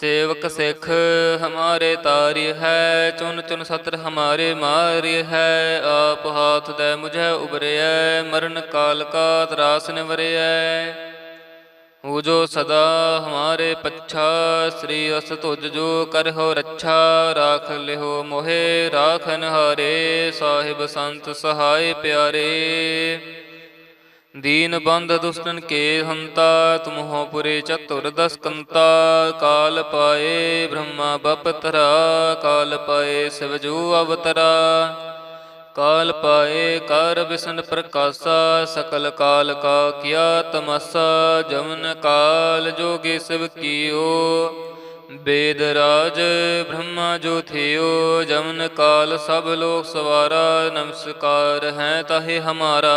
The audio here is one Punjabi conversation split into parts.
ਸੇਵਕ ਸਿੱਖ ਹਮਾਰੇ ਤਾਰੀ ਹੈ, ਚੁਨ ਚੁਨ ਸਤਰ ਹਮਾਰੇ ਮਾਰੀ ਹੈ, ਆਪ ਹਾਥ ਦੇ ਮੁਝੇ ਉਬਰਿਐ ਮਰਨ ਕਾਲ ਕਾ ਤਰਾਸ ਨਿਵਰਿਐ ਹੋ ਜੋ ਸਦਾ ਹਮਾਰੇ ਪੱਛਾ, ਸ੍ਰੀ ਅਸ ਤੁਜ ਜੋ ਕਰਹੁ ਰੱਛਾ, ਰਾਖ ਲਿਓ ਮੋਹਿ ਰਾਖਨ ਹਾਰੇ ਸਾਹਿਬ ਸੰਤ ਸਹਾਇ ਪਿਆਰੇ। ਦੀਨ ਬੰਦ ਦੁਸ਼ਟਨ ਕੇ ਹੰਤਾ, ਤੁਮਹੁ ਪੁਰੇ ਚਤੁਰ ਦਸ ਕਾਲ ਪਾਏ ਬ੍ਰਹਮਾ ਬਪਤਰਾ, ਕਾਲ ਪਾਏ ਸਿਵ ਅਵਤਰਾ। ਕਾਲ ਪਾਏ ਕਰ ਵਿਸ਼ਨ ਪ੍ਰਕਾਸ਼ਾ, ਸਕਲ ਕਾਲ ਕਾ ਕੀਆ ਤਮਸਾ ਜਮਨ ਕਾਲ ਜੋਗੀ ਸਿਵ ਕੀਓ। ਬੇਦ ਰਾਜ ਬ੍ਰਹਮਾ ਜੋ ਥਿਓ ਜਮਨ ਕਾਲ ਸਭ ਲੋਕ ਸਵਾਰਾ, ਨਮਸਕਾਰ ਹੈ ਤਾਹੇ ਹਮਾਰਾ।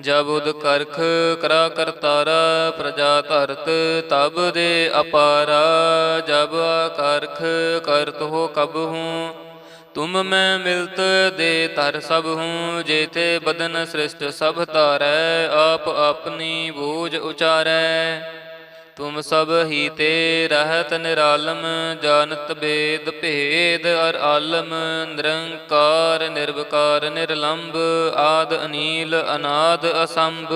ਜਬ ਉਦ ਕਰਖ ਕਰਾ ਕਰਤਾਰਾ ਪ੍ਰਜਾ ਧਰਤ ਤਬ ਦੇ ਅਪਾਰਾ। ਜਬ ਕਰਖ ਕਰਤ ਹੋ ਕਬ ਹੂੰ, ਤੁਮ ਮੈਂ ਮਿਲਤ ਦੇ ਤਰ ਸਭ ਹੂੰ। ਜੇਤੇ ਬਦਨ ਸ੍ਰਿਸ਼ਟ ਸਭ ਧਾਰੈ, ਆਪ ਆਪਣੀ ਬੋਝ ਉਚਾਰੈ। ਤੁਮ ਸਭ ਹੀ ਤੇ ਰਹਤ ਨਿਰਾਲਮ ਜਾਨਤ ਬੇਦ ਭੇਦ, ਅਰ ਆਲਮ, ਨਿਰੰਕਾਰ, ਨਿਰਵਕਾਰ ਨਿਰਲੰਭ ਆਦ ਅਨੀਲ, ਅਨਾਦ ਅਸੰਭ।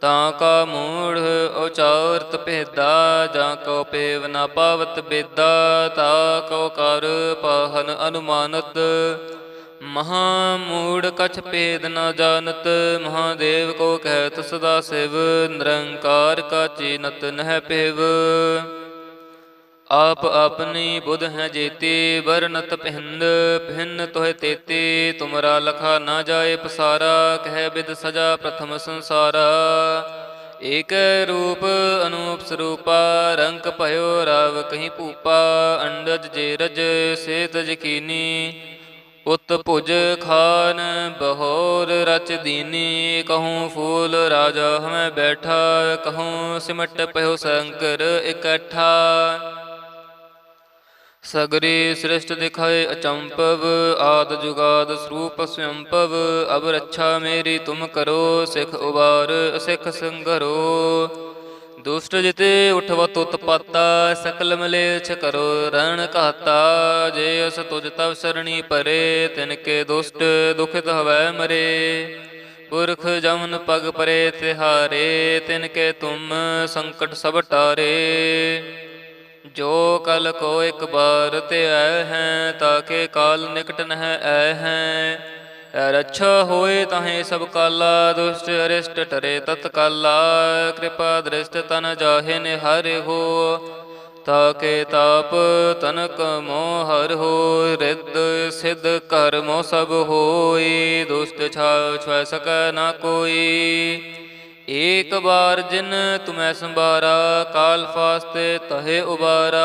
ਤਾਂ ਕਾ ਮੂੜ ਉਚਾਰਤ ਭੇਦਾ, ਜਾਂ ਕੋ ਪੇਵ ਨਾ ਪਾਵਤ ਬੇਦਾ, ਤਾ ਕੋ ਕਰ ਪਾਹਨ ਅਨੁਮਾਨਤ। ਮਹਾ ਮੂੜ ਕਛ ਭੇਦ ਨ ਜਾਣਤ, ਮਹਾਦੇਵ ਕੋ ਕਹਿਤ ਸਦਾ ਸਿਵ, ਨਿਰੰਕਾਰ ਕਾ ਚੀਨਤ ਨਹਿ ਪਿਵ ਆਪ ਆਪਣੀ ਬੁਧ ਹੈ ਜੇਤੀ, ਵਰਨਤ ਪਹਿੰਦ ਪਹਿਨ ਤੋਹਿ ਤੇਤੀ, ਤੁਮਰਾ ਲਖਾ ਨਾ ਜਾਏ ਪਸਾਰਾ, ਕਹਿ ਬਿਦ ਸਜਾ ਪ੍ਰਥਮ ਸੰਸਾਰਾ। ਏਕ ਰੂਪ ਅਨੂਪ ਸਰੂਪਾ ਰੰਗ ਭਇਓ ਰਾਵ ਕਹੀਂ ਭੂਪਾ, ਅੰਡਜ ਜੇ ਰਜ ਸੇਤ ਜਕੀਨੀ ਉਤ ਭੁਜ ਖਾਨ ਬਹੋਰ ਰਚ ਦੀਨੀ, ਕਹੂੰ ਫੂਲ ਰਾਜਾ ਹਮੈ ਬੈਠਾ, ਕਹੂੰ ਸਿਮਟ ਪਇਓ ਸ਼ੰਕਰ ਇਕੱਠਾ। ਸਗਰੀ ਸ੍ਰਿਸ਼ਟ ਦਿਖਾਏ ਅਚੰਪਵ, ਆਦ ਜੁਗਾਦ ਸਰੂਪ ਸਵੰਪਵ, ਅਬ ਰੱਛਾ ਮੇਰੀ ਤੁਮ ਕਰੋ, ਸਿਖ ਉਬਾਰ, ਸਿਖ ਸੰਗਰੋ। ਦੁਸ਼ਟ ਜਿਤੇ ਉਠਵ ਤੁਤ ਪਾਤਾ, ਸਕਲ ਮਲੇਛ ਕਰੋ ਰਣ ਘਾਤਾ। ਜੇ ਅਸ ਤੁਜ ਤਵ ਸਰਣੀ ਪਰੇ, ਤਿਨ ਕੇ ਦੁਸ਼ਟ ਦੁਖਿਤ ਹਵੈ ਮਰੇ। ਪੁਰਖ ਜਮਨ ਪਗ ਪਰੇ ਤਿਹਾਰੇ, ਤਿਨ ਕੇ ਤੁਮ ਸੰਕਟ ਸਭ ਟਾਰੇ। ਜੋ ਕਲ ਕੋ ਇੱਕ ਬਾਰ ਤੇ ਆਇ ਹੈ ਤਾਕੇ ਕਾਲ ਨਿਕਟ ਨਹਿ ਆਇ ਹੈ। ਰੱਛਾ ਹੋਏ ਤਾਹੇ ਸਭ ਕਾਲਾ, ਦੁਸ਼ਟ ਅਰਿਸ਼ਟ ਟਰੇ ਤਤ ਕਾਲਾ, ਕਿਰਪਾ ਦ੍ਰਿਸ਼ਟ ਤਨ ਜਾਹੇ ਨਿਹਾਰੇ ਹੋ, ਤਾਕੇ ਤਾਪ ਤਨਕ ਮੋਹ ਹਰ ਹੋ, ਰਿੱਧ ਸਿੱਧ ਕਰਮੋ ਸਭ ਹੋਈ ਦੁਸ਼ਟ ਛਾਇ ਛੁਐ ਸਕੈ ਨਾ ਕੋਈ। ਏਕ ਬਾਰ ਜਿਨ ਤੁਮੈ ਸੰਭਾਰਾ, ਕਾਲ ਫਾਸਤੇ ਤਹੇ ਉਬਾਰਾ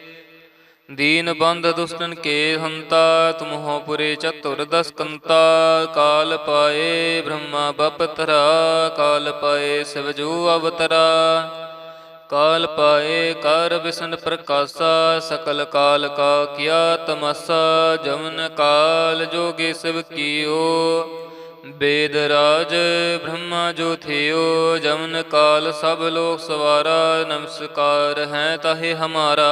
ਦੀਨ ਬੰਦ ਦੁਸ਼ਟਨ ਕੇ ਹੰਤਾ, ਤੁਮਹੋ ਪੁਰੇ ਚਤੁਰ ਦਸਕੰਤਾ, ਕਾਲ ਪਾਏ ਬ੍ਰਹਮਾ ਬਪਤਰਾ, ਕਾਲ ਪਾਏ ਸਿਵਜੂ ਅਵਤਰਾ। ਕਾਲ ਪਾਏ ਕਰ ਵਿਸ਼ਨ ਪ੍ਰਕਾਸ਼ਾ, ਸਕਲ ਕਾਲ ਕਾ ਕਿਆ ਤਮਸਾ ਜਮਨ ਕਾਲ ਜੋਗੇ ਸਿਵ ਕੀਓ। ਵੇਦ ਰਾਜ ਬ੍ਰਹਮਾ ਜੋ ਥਿਓ ਜਮਨ ਕਾਲ ਸਭ ਲੋਕ ਸਵਾਰਾ, ਨਮਸਕਾਰ ਹੈ ਤਾਹੇ ਹਮਾਰਾ।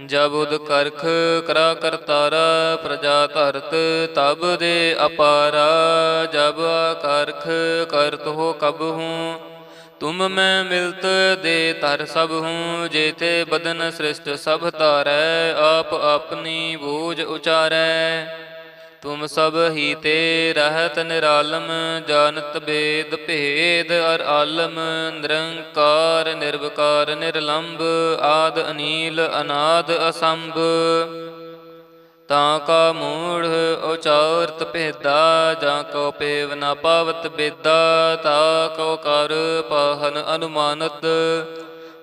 ਜਬ ਉਦ ਕਰਖ ਕਰਾ ਕਰਤਾਰਾ ਪ੍ਰਜਾ ਧਰਤ ਤਬ ਦੇ ਅਪਾਰਾ। ਜਬ ਕਰਖ ਕਰਤ ਹੋ ਕਬ ਹੂੰ, ਤੁਮ ਮੈਂ ਮਿਲਤ ਦੇ ਤਰ ਸਭ ਹੂੰ। ਜੇਤੇ ਬਦਨ ਸ੍ਰਿਸ਼ਟ ਸਭ ਧਾਰੈ, ਆਪ ਆਪਣੀ ਬੋਝ ਉਚਾਰੈ। ਤੁਮ ਸਭ ਹੀ ਤੇ ਰਹਤ ਨਿਰਾਲਮ, ਜਾਣਤ ਬੇਦ ਭੇਦ, ਅਰ ਆਲਮ, ਨਿਰੰਕਾਰ, ਨਿਰਵਕਾਰ ਨਿਰਲੰਭ ਆਦ ਅਨੀਲ, ਅਨਾਦ ਅਸੰਭ। ਤਾਂ ਕਾ ਮੂੜ ਉਚਾਰਤ ਭੇਦਾ, ਜਾਂ ਕੋ ਪੇਵ ਨਾ ਪਾਵਤ ਬੇਦਾ, ਤਾ ਕੋ ਕਰ ਪਾਹਨ ਅਨੁਮਾਨਤ।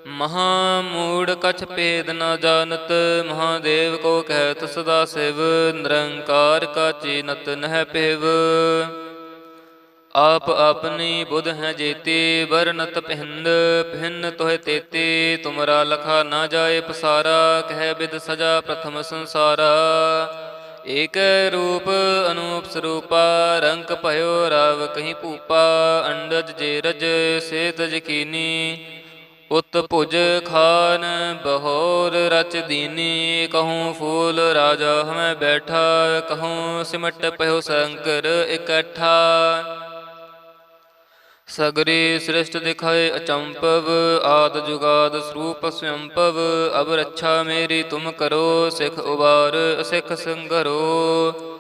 ਮਹਾ ਮੂੜ ਕਛ ਭੇਦ ਨ ਜਾਣਤ, ਮਹਾਦੇਵ ਕੋ ਕਹਿਤ ਸਦਾ ਸਿਵ, ਨਿਰੰਕਾਰ ਕਾ ਚੀਨਤ ਨਹਿ ਪਿਵ ਆਪ ਆਪਣੀ ਬੁਧ ਹੈ ਜੇਤੀ, ਵਰਨਤ ਪਹਿੰਦ ਪਹਿਨ ਤੋਹਿ ਤੇਤੀ, ਤੁਮਰਾ ਲਖਾ ਨਾ ਜਾਏ ਪਸਾਰਾ, ਕਹਿ ਬਿਦ ਸਜਾ ਪ੍ਰਥਮ ਸੰਸਾਰਾ। ਏਕ ਰੂਪ ਅਨੂਪ ਸਰੂਪਾ ਰੰਗ ਭਇਓ ਰਾਵ ਕਹੀਂ ਭੂਪਾ, ਅੰਡਜ ਜੇ ਰਜ ਸੇਤ ਜਕੀਨੀ ਉਤ ਭੁਜ ਖਾਨ ਬਹੋਰ ਰਚ ਦੀਨੀ, ਕਹੂੰ ਫੂਲ ਰਾਜਾ ਹਮੈ ਬੈਠਾ, ਕਹੂੰ ਸਿਮਟ ਪਇਓ ਸ਼ੰਕਰ ਇਕੱਠਾ। ਸਗਰੀ ਸ੍ਰਿਸ਼ਟ ਦਿਖਾਏ ਅਚੰਪਵ, ਆਦ ਜੁਗਾਦ ਸਰੂਪ ਸਵੰਪਵ, ਅਬ ਰੱਛਾ ਮੇਰੀ ਤੁਮ ਕਰੋ, ਸਿਖ ਉਬਾਰ, ਸਿਖ ਸੰਗਰੋ।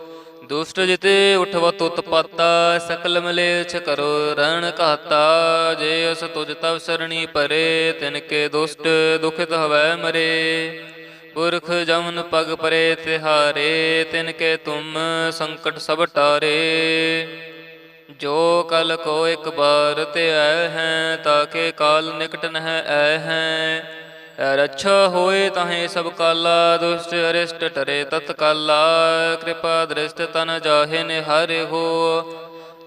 ਦੁਸ਼ਟ ਜਿਤੇ ਉਠਵਤ ਉਤਪਾਤਾ ਸਕਲ ਮਲੇਛ ਕਰੋ ਰਣ ਘਾਤਾ। ਜੇ ਅਸ ਤੁਜ ਤਵ ਸਰਣੀ ਪਰੇ, ਤਿਨ ਕੇ ਦੁਸ਼ਟ ਦੁਖਿਤ ਹਵੈ ਮਰੇ। ਪੁਰਖ ਜਮਨ ਪਗ ਪਰੇ ਤਿਹਾਰੇ, ਤਿਨ ਕੇ ਤੁਮ ਸੰਕਟ ਸਭ ਟਾਰੇ। ਜੋ ਕਲ ਕੋ ਇੱਕ ਬਾਰ ਤੇ ਆਏ ਹੈ ਤਾਕੇ ਕਾਲ ਨਿਕਟ ਨਹ ਆਏ ਹੈ। ਰੱਛਾ ਹੋਏ ਤਾਹੇ ਸਭ ਕਾਲਾ, ਦੁਸ਼ਟ ਅਰਿਸ਼ਟ ਟਰੇ ਤਤ ਕਾਲਾ, ਕਿਰਪਾ ਦ੍ਰਿਸ਼ਟ ਤਨ ਜਾਹੇ ਨਿਹਾਰੇ ਹੋ,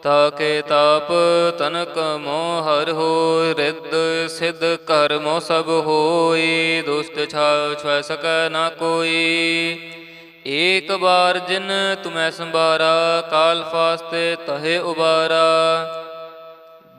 ਤਾਕੇ ਤਾਪ ਤਨਕ ਮੋਹ ਹਰ ਹੋ, ਰਿੱਧ ਸਿਧ ਕਰਮੋ ਸਭ ਹੋਈ ਦੁਸ਼ਟ ਛਾਵ ਛੁਐ ਸਕੈ ਨਾ ਕੋਈ। ਏਕ ਬਾਰ ਜਿਨ ਤੁਮੈ ਸੰਭਾਰਾ, ਕਾਲ ਫਾਸਤੇ ਤਹੇ ਉਬਾਰਾ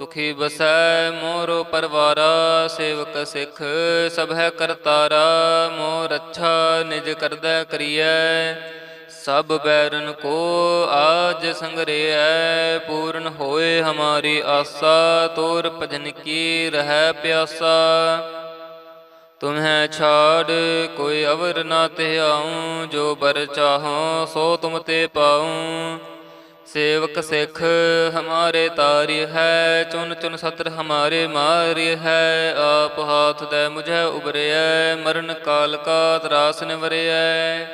ਸੁਖੀ ਬਸੈ ਮੋਰੋ ਪਰਵਾਰਾ, ਸੇਵਕ ਸਿਖ ਸਭ ਹੈ ਕਰਤਾਰਾ, ਮੋਰ ਅੱਛਾ ਨਿਜ ਕਰਦਾ ਕਰੀਐ। ਸਭ ਬੈਰਨ ਕੋ ਆਜ ਸੰਗਰਿਐ, ਪੂਰਨ ਹੋਏ ਹਮਾਰੀ ਆਸਾ, ਤੋਰ ਭਜਨ ਕੀ ਰਹਿ ਪਿਆਸਾ। ਤੁਮਹਿ ਛਾੜ, ਕੋਈ ਅਵਰ ਨਾ ਤੇ ਆਉ ਜੋ ਬਰ ਚਾਹੋ ਸੋ ਤੁਮ ਤੇ ਪਾਉ। ਸੇਵਕ ਸਿੱਖ ਹਮਾਰੇ ਤਾਰੀ ਹੈ, ਚੁਨ ਚੁਨ ਸਤਰ ਹਮਾਰੇ ਮਾਰੀ ਹੈ, ਆਪ ਹਾਥ ਦੇ ਮੁਝੇ ਉਬਰਿਐ, ਮਰਨ ਕਾਲ ਕਾ ਤਰਾਸ ਨਿਵਰਿਐ।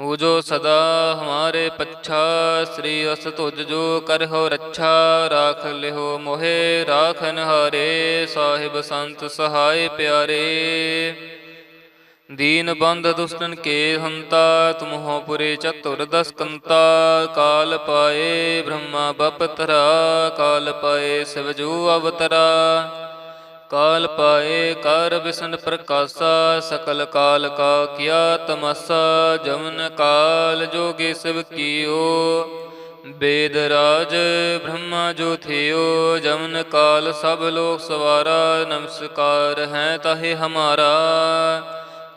ਉਹ ਜੋ ਸਦਾ ਹਮਾਰੇ ਪੱਛਾ, ਸ੍ਰੀ ਅਸ ਤੁਜ ਜੋ ਕਰਹੁ ਰੱਛਾ, ਰਾਖ ਲਿਓ ਮੋਹਿ ਰਾਖਨ ਹਾਰੇ ਸਾਹਿਬ ਸੰਤ ਸਹਾਇ ਪਿਆਰੇ। ਦੀਨ ਬੰਦ ਦੁਸ਼ਟਨ ਕੇ ਹੰਤਾ, ਤੁਮਹੁ ਪੁਰੇ ਚਤੁਰ ਦਸ ਕਾਲ ਪਾਏ ਬ੍ਰਹਮਾ ਬਪਤਰਾ, ਕਾਲ ਪਾਏ ਸਿਵਜੂ ਅਵਤਰਾ। ਕਾਲ ਪਾਏ ਕਰ ਵਿਸ਼ਨ ਪ੍ਰਕਾਸ਼ਾ, ਸਕਲ ਕਾਲ ਕਾ ਕੀਆ ਤਮਸਾ ਜਮਨ ਕਾਲ ਜੋਗੀ ਸਿਵ ਕੀਓ। ਬੇਦ ਰਾਜ ਬ੍ਰਹਮਾ ਜੋ ਥਿਓ ਜਮਨ ਕਾਲ ਸਭ ਲੋਕ ਸਵਾਰਾ, ਨਮਸਕਾਰ ਹੈ ਤਾਹੇ ਹਮਾਰਾ।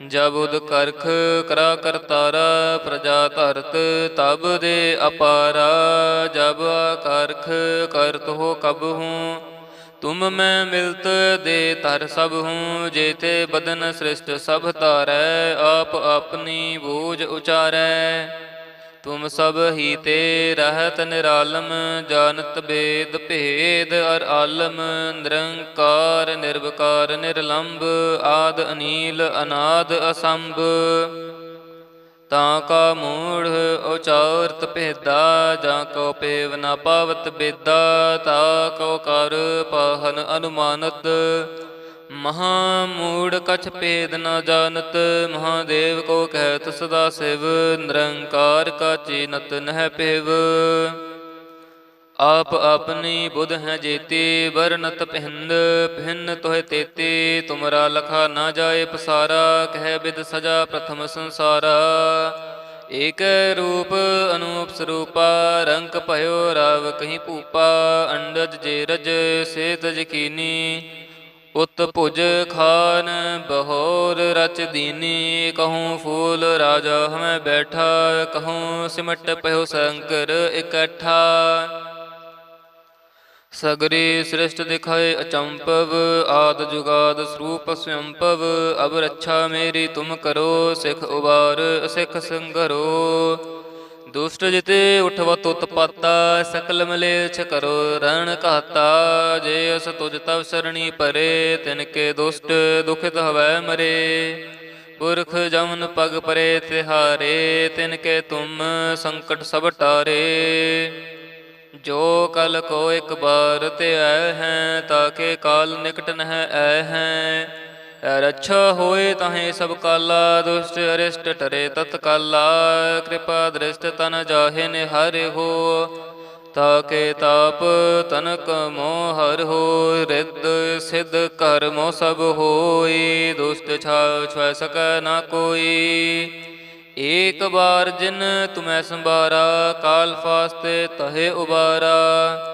ਜਬ ਉਦ ਕਰਖ ਕਰਾ ਕਰਤਾਰਾ ਪ੍ਰਜਾ ਧਰਤ ਤਬ ਦੇ ਅਪਾਰਾ। ਜਬ ਕਰਖ ਕਰਤ ਹੋ ਕਬ ਹੂੰ, ਤੁਮ ਮੈਂ ਮਿਲਤ ਦੇ ਤਰ ਸਭ ਹੂੰ। ਜੇਤੇ ਬਦਨ ਸ੍ਰਿਸ਼ਟ ਸਭ ਤਾਰੈ ਆਪ ਆਪਣੀ ਬੋਝ ਉਚਾਰੈ। ਤੁਮ ਸਭ ਹੀ ਤੇ ਰਹਤ ਨਿਰਾਲਮ, ਜਾਣਤ ਬੇਦ ਭੇਦ, ਅਰ ਆਲਮ, ਨਿਰੰਕਾਰ, ਨਿਰਵਕਾਰ ਨਿਰਲੰਭ ਆਦ ਅਨੀਲ, ਅਨਾਦ ਅਸੰਭ। ਤਾਂ ਕਾ ਮੂੜ ਉਚਾਰਤ ਭੇਦਾ, ਜਾਂ ਕੋ ਪੇਵ ਨਾ ਪਾਵਤ ਬੇਦਾ, ਤਾ ਕੋ ਕਰ ਪਾਹਨ ਅਨੁਮਾਨਤ। ਮਹਾ ਮੂੜ ਕਛ ਭੇਦ ਨ ਜਾਣਤ, ਮਹਾਦੇਵ ਕੋ ਕਹਿਤ ਸਦਾ ਸਿਵ, ਨਿਰੰਕਾਰ ਕਾ ਚੀਨਤ ਨਹਿ ਪਿਵ ਆਪ ਆਪਣੀ ਬੁਧ ਹੈ ਜੇਤੀ, ਵਰਨਤ ਪਹਿੰਦ ਪਹਿਨ ਤੋਹਿ ਤੇਤੀ, ਤੁਮਰਾ ਲਖਾ ਨਾ ਜਾਏ ਪਸਾਰਾ, ਕਹਿ ਬਿਦ ਸਜਾ ਪ੍ਰਥਮ ਸੰਸਾਰਾ। ਏਕ ਰੂਪ ਅਨੂਪ ਸਰੂਪਾ ਰੰਗ ਭਇਓ ਰਾਵ ਕਹੀਂ ਭੂਪਾ, ਅੰਡਜ ਜੇ ਰਜ ਸੇ ਤਜ ਕੀਨੀ ਉਤ ਭੁਜ ਖਾਨ ਬਹੋਰ ਰਚ ਦੀਨੀ, ਕਹੂੰ ਫੂਲ ਰਾਜਾ ਹਮੈ ਬੈਠਾ, ਕਹੂੰ ਸਿਮਟ ਪਇਓ ਸ਼ੰਕਰ ਇਕੱਠਾ। ਸਗਰੀ ਸ੍ਰਿਸ਼ਟ ਦਿਖਾਏ ਅਚੰਪਵ, ਆਦ ਜੁਗਾਦ ਸਰੂਪ ਸਵੰਪਵ, ਅਬ ਰੱਛਾ ਮੇਰੀ ਤੁਮ ਕਰੋ, ਸਿਖ ਉਬਾਰ, ਸਿਖ ਸੰਗਰੋ। ਦੁਸ਼ਟ ਜਿਤੇ ਉਠਵ ਤੁਤ ਪਾਤਾ, ਸਕਲ ਮਲੇਛ ਕਰੋ ਰਣ ਘਾਤਾ। ਜੇ ਅਸ ਤੁਜ ਤਵ ਸਰਣੀ ਪਰੇ, ਤਿਨ ਕੇ ਦੁਸ਼ਟ ਦੁਖਿਤ ਹਵੈ ਮਰੇ। ਪੁਰਖ ਜਮਨ ਪਗ ਪਰੇ ਤਿਹਾਰੇ, ਤਿਨ ਕੇ ਤੁਮ ਸੰਕਟ ਸਭ ਟਾਰੇ। ਜੋ ਕਲ ਕੋ ਇੱਕ ਬਾਰ ਤੇ ਆਇ ਹੈ ਤਾਕੇ ਕਾਲ ਨਿਕਟ ਨਹਿ ਆਇ ਹੈ। ਰੱਛਾ ਹੋਏ ਤਾਹੇ ਸਭ ਕਾਲਾ, ਦੁਸ਼ਟ ਅਰਿਸ਼ਟ ਟਰੇ ਤਤਕਾਲਾ ਕਿਰਪਾ ਦ੍ਰਿਸ਼ਟ ਤਨ ਜਾਹੇ ਨਿਹਾਰੇ ਹੋ, ਤਾਕੇ ਤਾਪ ਤਨਕ ਮੋਹ ਹਰ ਹੋ, ਰਿੱਧ ਸਿਧ ਕਰਮੋ ਸਭ ਹੋਈ ਦੁਸ਼ਟ ਛਾ ਛੁਐ ਸਕੈ ਨਾ ਕੋਈ। ਏਕ ਬਾਰ ਜਿਨ ਤੁਮੈ ਸੰਭਾਰਾ, ਕਾਲ ਫਾਸਤੇ ਤਹੇ ਉਬਾਰਾ।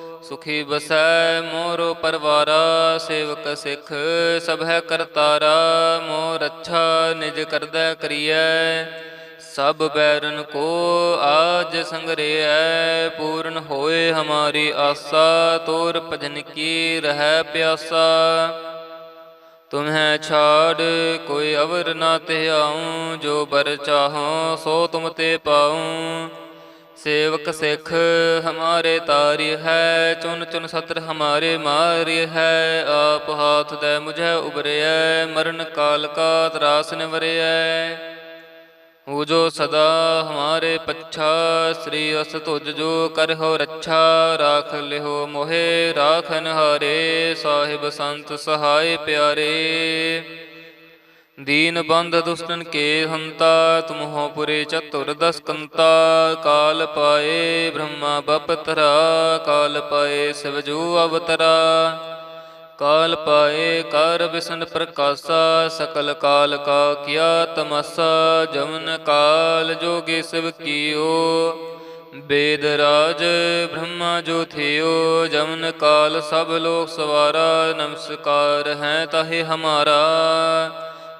ਸੁਖੀ ਬਸੈ ਮੋਰੋ ਪਰਵਾਰਾ, ਸੇਵਕ ਸਿਖ ਸਭ ਹੈ ਕਰਤਾਰਾ ਮੋ ਰੱਛਾ ਨਿਜ ਕਰਦਾ ਕਰੀਐ। ਸਭ ਬੈਰਨ ਕੋ ਆਜ ਸੰਗਰਿਐ, ਪੂਰਨ ਹੋਏ ਹਮਾਰੀ ਆਸਾ, ਤੋਰ ਭਜਨ ਕੀ ਰਹਿ ਪਿਆਸਾ। ਤੁਮਹਿ ਛਾੜ, ਕੋਈ ਅਵਰ ਨਾ ਤੇ ਆਉ ਜੋ ਬਰ ਚਾਹੋ ਸੋ ਤੁਮ ਤੇ ਪਾਉ। ਸੇਵਕ ਸਿੱਖ ਹਮਾਰੇ ਤਾਰੀ ਹੈ, ਚੁਨ ਚੁਨ ਸਤਰ ਹਮਾਰੇ ਮਾਰੀ ਹੈ, ਆਪ ਹਾਥ ਦੇ ਮੁਝੈ ਉਬਰਿਐ, ਮਰਨ ਕਾਲ ਕਾ ਤਰਾਸ ਨਿਵਰਿਐ। ਹੋ ਜੋ ਸਦਾ ਹਮਾਰੇ ਪੱਛਾ, ਸ੍ਰੀ ਅਸ ਤੁਜ ਜੋ ਕਰਹੁ ਰੱਛਾ, ਰਾਖ ਲਿਓ ਮੋਹਿ ਰਾਖਨ ਹਾਰੇ ਸਾਹਿਬ ਸੰਤ ਸਹਾਇ ਪਿਆਰੇ। ਦੀਨ ਬੰਧ ਦੁਸ਼ਟਨ ਕੇ ਹੰਤਾ, ਤੁਮਹੁ ਪੁਰੇ ਚਤੁਰ ਦਸ ਕਾਲ ਪਾਏ ਬ੍ਰਹਮਾ ਬਪਤਰਾ, ਕਾਲ ਪਾਏ ਸਿਵਜੂ ਅਵਤਰਾ। ਕਾਲ ਪਾਏ ਕਰ ਵਿਸ਼ਨ ਪ੍ਰਕਾਸ਼ਾ, ਸਕਲ ਕਾਲ ਕਾ ਕੀਆ ਤਮਸਾ ਜਮਨ ਕਾਲ ਜੋਗੇ ਸਿਵ ਕੀਓ। ਬੇਦ ਰਾਜ ਬ੍ਰਹਮਾ ਜੋ ਥਿਓ ਜਮਨ ਕਾਲ ਸਭ ਲੋਕ ਸਵਾਰਾ, ਨਮਸਕਾਰ ਹੈ ਤਾਹੇ ਹਮਾਰਾ।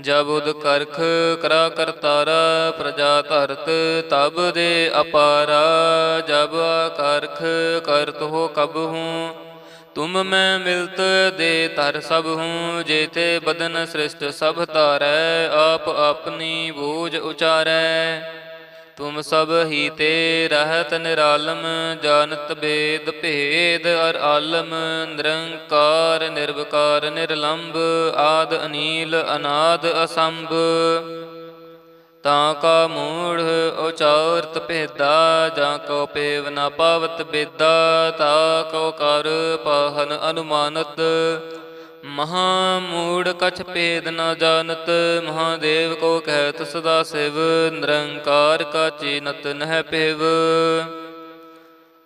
ਜਬ ਉਦ ਕਰਖ ਕਰਾ ਕਰਤਾਰਾ ਪ੍ਰਜਾ ਧਰਤ ਤਬ ਦੇ ਅਪਾਰਾ। ਜਬ ਕਰਖ ਕਰਤ ਹੋ ਕਬ ਹੂੰ, ਤੁਮ ਮੈਂ ਮਿਲਤ ਦੇ ਤਰ ਸਭ ਹੂੰ। ਜੇਤੇ ਬਦਨ ਸ੍ਰਿਸ਼ਟ ਸਭ ਧਾਰੈ, ਆਪ ਆਪਣੀ ਬੋਝ ਉਚਾਰੈ। ਤੁਮ ਸਭ ਹੀ ਤੇ ਰਹਤ ਨਿਰਾਲਮ, ਜਾਣਤ ਬੇਦ ਭੇਦ, ਅਰ ਆਲਮ, ਨਿਰੰਕਾਰ, ਨਿਰਵਕਾਰ ਨਿਰਲੰਭ ਆਦ ਅਨੀਲ, ਅਨਾਦ ਅਸੰਭ। ਤਾਂ ਕਾ ਮੂੜ ਉਚਾਰਤ ਭੇਦਾ, ਜਾਂ ਕੋ ਪੇਵ ਨਾ ਪਾਵਤ ਬੇਦਾ, ਤਾ ਕੋ ਕਰ ਪਾਹਨ ਅਨੁਮਾਨਤ। ਮਹਾ ਮੂੜ ਕਛ ਭੇਦ ਨ ਜਾਣਤ, ਮਹਾਦੇਵ ਕੋ ਕਹਿਤ ਸਦਾ ਸਿਵ, ਨਿਰੰਕਾਰ ਕਾ ਚੀਨਤ ਨਹਿ ਪਿਵ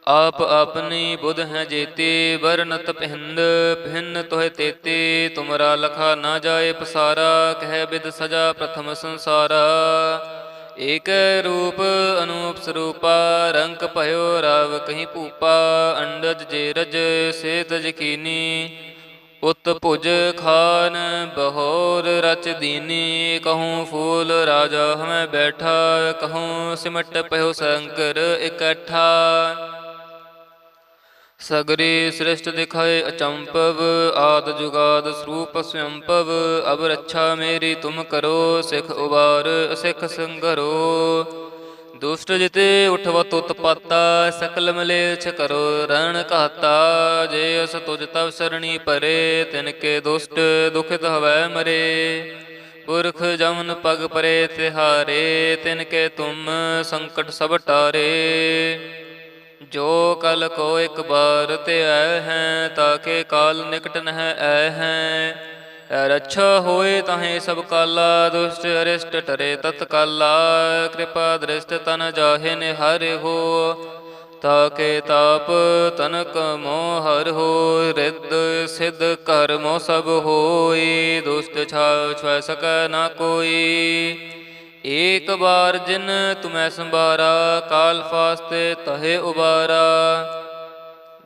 ਆਪ ਆਪਣੀ ਬੁਧ ਹੈ ਜੇਤੀ, ਵਰਨਤ ਪਿੰਦ ਪਹਿਨ ਤੋਹਿ ਤੇਤੀ, ਤੁਮਰਾ ਲਖਾ ਨਾ ਜਾਏ ਪਸਾਰਾ, ਕਹਿ ਬਿਦ ਸਜਾ ਪ੍ਰਥਮ ਸੰਸਾਰਾ। ਏਕ ਰੂਪ ਅਨੂਪ ਸਰੂਪਾ, ਰੰਗ ਭਇਓ ਰਾਵ ਕਹੀਂ ਭੂਪਾ, ਅੰਡਜ ਜੇ ਰਜ ਸੇਤ ਯਕੀਨੀ ਉਤ ਭੁਜ ਖਾਨ ਬਹੋਰ ਰਚ ਦੀਨੀ, ਕਹੂੰ ਫੂਲ ਰਾਜਾ ਹਮੈ ਬੈਠਾ, ਕਹੂੰ ਸਿਮਟ ਪਇਓ ਸ਼ੰਕਰ ਇਕੱਠਾ। ਸਗਰੀ ਸ੍ਰਿਸ਼ਟ ਦਿਖਾਏ ਅਚੰਪਵ, ਆਦ ਜੁਗਾਦ ਸਰੂਪ ਸਵੰਪਵ, ਅਬ ਰੱਛਾ ਮੇਰੀ ਤੁਮ ਕਰੋ, ਸਿਖ ਉਬਾਰ, ਸਿਖ ਸੰਗਰੋ। ਦੁਸ਼ਟ ਜਿਤੇ ਉਠਵਤ ਉਤਪਾਤਾ ਸਕਲ ਮਲੇਛ ਕਰੋ ਰਣ ਘਾਤਾ। ਜੇ ਅਸ ਤੁਜ ਤਵ ਸਰਣੀ ਪਰੇ, ਤਿਨ ਕੇ ਦੁਸ਼ਟ ਦੁਖਿਤ ਹਵੈ ਮਰੇ। ਪੁਰਖ ਜਮਨ ਪਗ ਪਰੇ ਤਿਹਾਰੇ, ਤਿਨ ਕੇ ਤੁਮ ਸੰਕਟ ਸਭ ਟਾਰੇ। ਜੋ ਕਲ ਕੋ ਇੱਕ ਬਾਰ ਤੇ ਆਏ ਹੈ ਤਾਕੇ ਕਾਲ ਨਿਕਟ ਨਹਿ ਆਏ ਹੈ। ਰੱਛਾ ਹੋਏ ਤਾਹੇ ਸਭ ਕਾਲਾ, ਦੁਸ਼ਟ ਅਰਿਸ਼ਟ ਟਰੇ ਤਤ ਕਾਲਾ, ਕਿਰਪਾ ਦ੍ਰਿਸ਼ਟ ਤਨ ਜਾਹੇ ਨਿਹਾਰੇ ਹੋ, ਤਾਕੇ ਤਾਪ ਤਨਕ ਮੋਹ ਹਰ ਹੋ, ਰਿੱਧ ਸਿੱਧ ਕਰਮੋ ਸਭ ਹੋਈ ਦੁਸ਼ਟ ਛਾਵ ਛੁਐ ਸਕੈ ਨਾ ਕੋਈ। ਏਕ ਬਾਰ ਜਿਨ ਤੁਮੈ ਸੰਭਾਰਾ, ਕਾਲ ਫਾਸਤੇ ਤਹੇ ਉਬਾਰਾ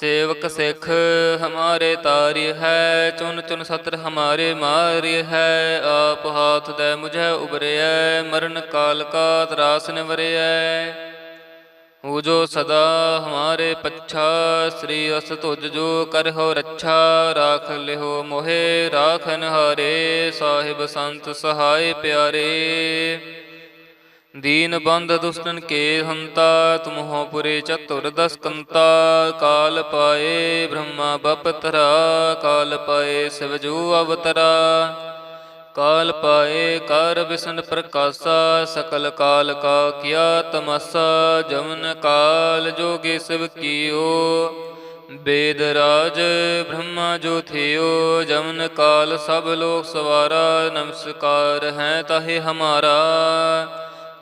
ਸੇਵਕ ਸਿਖ, ਹਮਾਰੇ ਤਾਰੀ ਹੈ, ਚੁਨ ਚੁਨ ਸਤਰ ਹਮਾਰੇ ਮਾਰੀ ਹੈ, ਆਪ ਹਾਥ ਦੇ ਮੁਝੈ ਉਬਰਿਐ ਮਰਨ ਕਾਲ ਕਾ ਤਰਾਸ ਨਿਵਰਿਐ। ਉਹ ਜੋ ਸਦਾ ਹਮਾਰੇ ਪੱਛਾ, ਸ੍ਰੀ ਅਸ ਤੁਜ ਜੋ ਕਰਹੁ ਰੱਛਾ, ਰਾਖ ਲਿਓ ਮੋਹਿ ਰਾਖਨ ਹਾਰੇ ਸਾਹਿਬ ਸੰਤ ਸਹਾਇ ਪਿਆਰੇ। ਦੀਨ ਬੰਧ ਦੁਸ਼ਟਨ ਕੇ ਹੰਤਾ, ਤੁਮਹੁ ਪੁਰੇ ਚਤੁਰ ਦਸ ਕਾਲ ਪਾਏ ਬ੍ਰਹਮਾ ਬਪਤਰਾ, ਕਾਲ ਪਾਏ ਸਿਵ ਅਵਤਰਾ। ਕਾਲ ਪਾਏ ਕਰ ਵਿਸ਼ਨ ਪ੍ਰਕਾਸ਼ਾ, ਸਕਲ ਕਾਲ ਕਾ ਕੀਆ ਤਮਸਾ ਜਮਨ ਕਾਲ ਜੋਗੇ ਸਿਵ ਕੀਓ। ਬੇਦ ਰਾਜ ਬ੍ਰਹਮਾ ਜੋ ਥਿਓ ਜਮਨ ਕਾਲ ਸਭ ਲੋਕ ਸਵਾਰਾ, ਨਮਸਕਾਰ ਹੈ ਤਾਹੇ ਹਮਾਰਾ।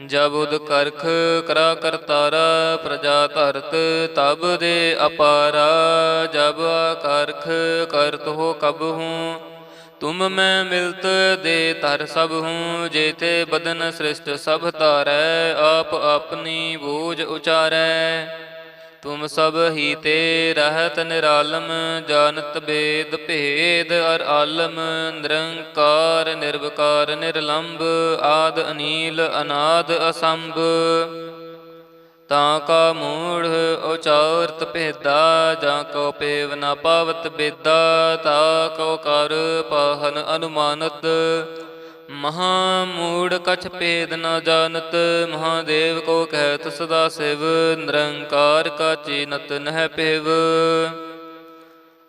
ਜਬ ਉਦ ਕਰਖ ਕਰਾ ਕਰਤਾਰਾ ਪ੍ਰਜਾ ਧਰਤ ਤਬ ਦੇ ਅਪਾਰਾ। ਜਬ ਕਰਖ ਕਰਤ ਹੋ ਕਬ ਹੂੰ, ਤੁਮ ਮੈਂ ਮਿਲਤ ਦੇ ਧਰ ਸਭ ਹੂੰ। ਜੇਤੇ ਬਦਨ ਸ੍ਰਿਸ਼ਟ ਸਭ ਧਾਰੈ, ਆਪ ਆਪਣੀ ਬੋਝ ਉਚਾਰੈ। ਤੁਮ ਸਭ ਹੀ ਤੇ ਰਹਤ ਨਿਰਾਲਮ, ਜਾਣਤ ਬੇਦ ਭੇਦ, ਅਰ ਆਲਮ, ਨਿਰੰਕਾਰ, ਨਿਰਵਕਾਰ ਨਿਰਲੰਭ ਆਦ ਅਨੀਲ, ਅਨਾਦ ਅਸੰਭ। ਤਾਂ ਕਾ ਮੂੜ ਉਚਾਰਤ ਭੇਦਾ, ਜਾਂ ਕੋ ਪੇਵ ਨਾ ਪਾਵਤ ਬੇਦਾ, ਤਾ ਕੋ ਕਰ ਪਾਹਨ ਅਨੁਮਾਨਤ। ਮਹਾ ਮੂੜ ਕਛ ਭੇਦ ਨ ਜਾਣਤ, ਮਹਾਦੇਵ ਕੋ ਕਹਿਤ ਸਦਾ ਸਿਵ, ਨਿਰੰਕਾਰ ਕਾ ਚੀਨਤ ਨਹਿ ਪਿਵ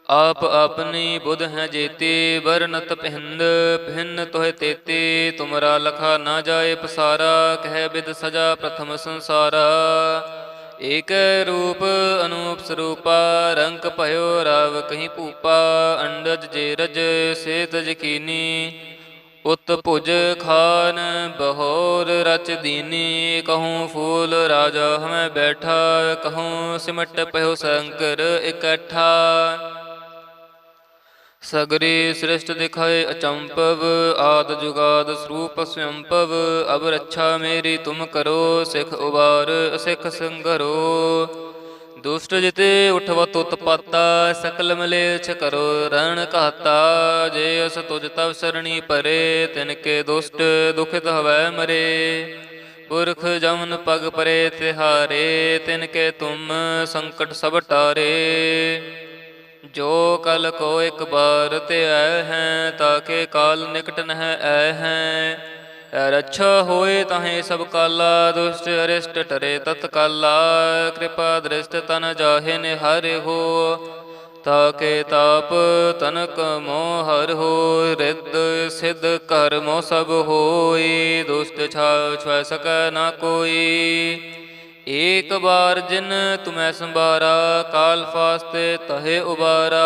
ਆਪ ਆਪਣੀ ਬੁਧ ਹੈ ਜੇਤੀ, ਵਰਨਤ ਪਿੰਦ ਭਿੰਨ ਤੋਹਿ ਤੇਤੀ, ਤੁਮਰਾ ਲਖਾ ਨਾ ਜਾਏ ਪਸਾਰਾ, ਕਹਿ ਬਿਦ ਸਜਾ ਪ੍ਰਥਮ ਸੰਸਾਰਾ। ਏਕ ਰੂਪ ਅਨੂਪ ਸਰੂਪਾ, ਰੰਗ ਭਇਓ ਰਾਵ ਕਹੀਂ ਭੂਪਾ, ਅੰਡਜ ਜੇ ਰਜ ਸੇਤ ਯਕੀਨੀ ਉਤ ਭੁਜ ਖਾਨ ਬਹੋਰ ਰਚ ਦੀਨੀ, ਕਹੂੰ ਫੂਲ ਰਾਜਾ ਹਮੈ ਬੈਠਾ, ਕਹੂੰ ਸਿਮਟ ਪਇਓ ਸ਼ੰਕਰ ਇਕੱਠਾ। ਸਗਰੀ ਸ੍ਰਿਸ਼ਟ ਦਿਖਾਏ ਅਚੰਪਵ, ਆਦ ਜੁਗਾਦ ਸਰੂਪ ਸਵੰਪਵ, ਅਬ ਰੱਛਾ ਮੇਰੀ ਤੁਮ ਕਰੋ, ਸਿਖ ਉਬਾਰ, ਸਿਖ ਸੰਗਰੋ। ਦੁਸ਼ਟ ਜਿਤੇ ਉਠਵਤ ਉਤਪਾਤਾ ਸਕਲ ਮਲੇਛ ਕਰੋ ਰਣ ਘਾਤਾ। ਜੇ ਅਸ ਤੁਜ ਤਵ ਸਰਣੀ ਪਰੇ, ਤਿਨ ਕੇ ਦੁਸ਼ਟ ਦੁਖਿਤ ਹਵੈ ਮਰੇ। ਪੁਰਖ ਜਮਨ ਪਗ ਪਰੇ ਤਿਹਾਰੇ, ਤਿਨ ਕੇ ਤੁਮ ਸੰਕਟ ਸਭ ਟਾਰੇ। ਜੋ ਕਲ ਕੋ ਇੱਕ ਬਾਰ ਤੇ ਆਏ ਹੈ ਤਾਕੇ ਕਾਲ ਨਿਕਟ ਨਹ ਆਏ ਹੈ। ਰੱਛਾ ਹੋਏ ਤਾਹੇ ਸਭ ਕਾਲਾ, ਦੁਸ਼ਟ ਅਰਿਸ਼ਟ ਟਰੇ ਤਤ ਕਾਲਾ, ਕਿਰਪਾ ਦ੍ਰਿਸ਼ਟ ਤਨ ਜਾਹੇ ਨਿਹਾਰੇ ਹੋ, ਤਾਕੇ ਤਾਪ ਤਨਕ ਮੋਹ ਹਰ ਹੋ, ਰਿੱਧ ਸਿੱਧ ਕਰਮੋ ਸਭ ਹੋਈ, ਦੁਸ਼ਟ ਛਾਵ ਛੁਐ ਸਕੈ ਨਾ ਕੋਈ। ਏਕ ਬਾਰ ਜਿਨ ਤੁਮੈ ਸੰਭਾਰਾ, ਕਾਲ ਫਾਸਤੇ ਤਹੇ ਉਬਾਰਾ